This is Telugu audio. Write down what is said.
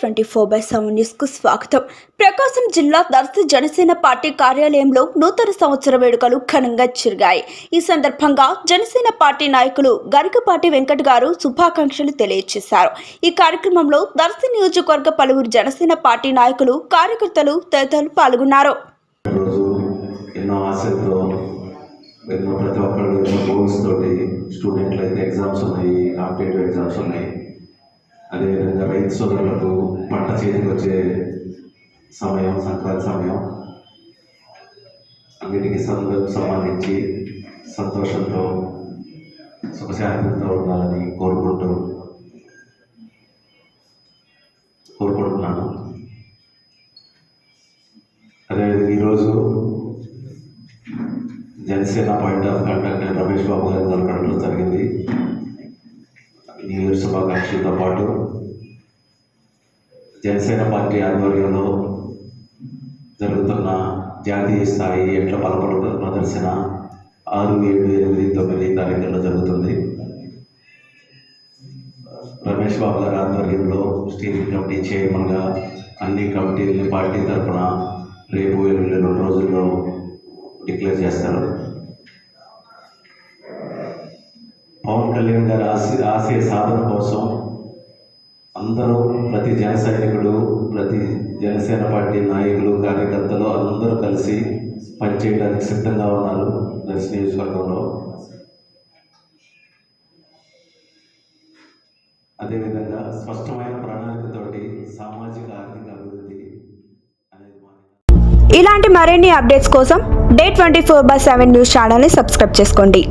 Twenty four by seven న్యూస్కు స్వాగతం. ప్రకాశం జిల్లా దర్శి జనసేన పార్టీ కార్యాలయంలో నూతన సంవత్సర వేడుకలు ఘనంగా జరిగాయి. ఈ సందర్భంగా జనసేన పార్టీ నాయకులు గరికపాటి వెంకట్ గారు శుభాకాంక్షలు తెలియజేశారు. ఈ కార్యక్రమంలో దర్శి నియోజకవర్గ పలువురు జనసేన పార్టీ నాయకులు కార్యకర్తలు తదితరులు పాల్గొన్నారు. ప్రతి ఒక్కరు స్టూడెంట్లు అయితే ఎగ్జామ్స్ ఉన్నాయి కాంపిటేటివ్ ఎగ్జామ్స్ ఉన్నాయి. అదేవిధంగా రైతు సోదరులకు పంట చేతికి వచ్చే సమయం సంక్రాంతి సమయం అన్నిటికీ సంద సంబంధించి సంతోషంతో సుఖశాంతితో ఉండాలని కోరుకుంటూ కోరుకుంటున్నాను. అదేవిధంగా ఈరోజు Janasena point of contact Ramesh Babu గారి దొరకడం జరిగింది. న్యూ ఇయర్ పాటు జనసేన పార్టీ ఆధ్వర్యంలో జరుగుతున్న జాతీయ స్థాయి ఎట్ల పలపల ప్రదర్శన ఆరు ఏడు ఎనిమిది తొమ్మిది తారీఖుల్లో జరుగుతుంది. రమేష్ బాబు గారి ఆధ్వర్యంలో స్టీరింగ్ కమిటీ చైర్మన్గా అన్ని కమిటీలని పార్టీ తరఫున రేపు ఎనిమిది రెండు రోజుల్లో డిక్లేర్ చేస్తారు. పవన్ కళ్యాణ్ గారి ఆశ ఆశయ సాధన కోసం అందరూ ప్రతి జన సైనికుడు ప్రతి జనసేన పార్టీ నాయకులు కార్యకర్తలు అందరూ కలిసి పనిచేయడానికి సిద్ధంగా ఉన్నారు దర్శి నియోజకవర్గంలో. అదేవిధంగా స్పష్టమైన ప్రణాళికతోటి సామాజిక ఆర్థిక అభివృద్ధి ఇలాంటి మరిన్ని అప్డేట్స్ కోసం day twenty four by seven news ఛానల్ని సబ్స్క్రైబ్ చేసుకోండి.